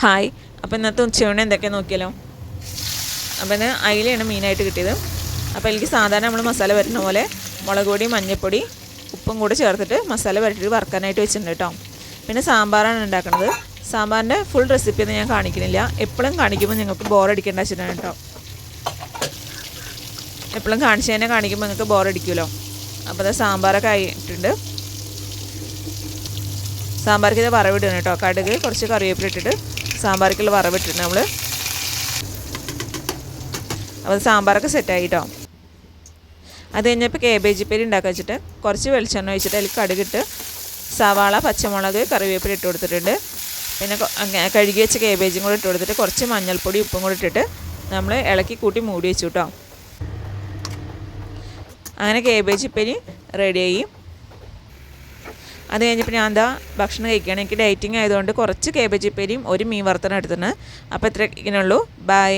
Hi. അപ്പോൾ ഇന്നത്തെ ഉച്ചയൂണ് എന്തൊക്കെ നോക്കിയാലോ? അപ്പം ഇന്ന് അയിലയാണ് മീനായിട്ട് കിട്ടിയത്. അപ്പോൾ എനിക്ക് സാധാരണ നമ്മൾ മസാല വരുന്ന പോലെ മുളക് പൊടി മഞ്ഞൾപ്പൊടി ഉപ്പും കൂടി ചേർത്തിട്ട് മസാല വരട്ടിട്ട് വറക്കാനായിട്ട് വെച്ചിട്ടുണ്ട് കേട്ടോ പിന്നെ സാമ്പാറാണ് ഉണ്ടാക്കുന്നത് സാമ്പാറിന്റെ ഫുൾ റെസിപ്പി ഒന്നും ഞാൻ കാണിക്കുന്നില്ല. എപ്പോഴും കാണിക്കുമ്പോൾ നിങ്ങൾക്ക് ബോറടിക്കേണ്ട വെച്ചിട്ടാണ് കേട്ടോ എപ്പോഴും കാണിച്ചു തന്നെ കാണിക്കുമ്പോൾ നിങ്ങൾക്ക് ബോറടിക്കുമല്ലോ അപ്പോൾ അത് സാമ്പാറൊക്കെ ആയിട്ടുണ്ട്. സാമ്പാർക്ക് ഇത് വറവിടണം കേട്ടോ കടുക് കുറച്ച് കറിവേപ്പില ഇട്ടിട്ട് സാമ്പാർക്കുള്ള വറവിട്ടിട്ടുണ്ട് നമ്മൾ അപ്പോൾ സാമ്പാറൊക്കെ സെറ്റായി കേട്ടോ അത് കഴിഞ്ഞപ്പോൾ കേബേജ് പേര് ഉണ്ടാക്കി വെച്ചിട്ട് കുറച്ച് വെളിച്ചെണ്ണ ഒഴിച്ചിട്ട് അതിൽ കടുകിട്ട് സവാള പച്ചമുളക് കറിവേപ്പില ഇട്ട് കൊടുത്തിട്ടുണ്ട്. പിന്നെ കഴുകി വെച്ച കേബേജും കൂടെ ഇട്ട് കൊടുത്തിട്ട് കുറച്ച് മഞ്ഞൾപ്പൊടി ഉപ്പും കൂടി ഇട്ടിട്ട് നമ്മൾ ഇളക്കി കൂട്ടി മൂടി വെച്ചു കേട്ടോ അങ്ങനെ കേബേജ് ഉപ്പേരി റെഡിയായി അത് കഴിഞ്ഞപ്പോൾ ഞാൻ എന്താ ഭക്ഷണം കഴിക്കുകയാണ്. എനിക്ക് ഡയറ്റിംഗ് ആയതുകൊണ്ട് കുറച്ച് കേബേജ് പേരിയും ഒരു മീൻ വറുത്തണം എടുത്തിട്ടുണ്ട്. അപ്പോൾ ഇത്ര ഇങ്ങനെയുള്ളൂ. ബൈ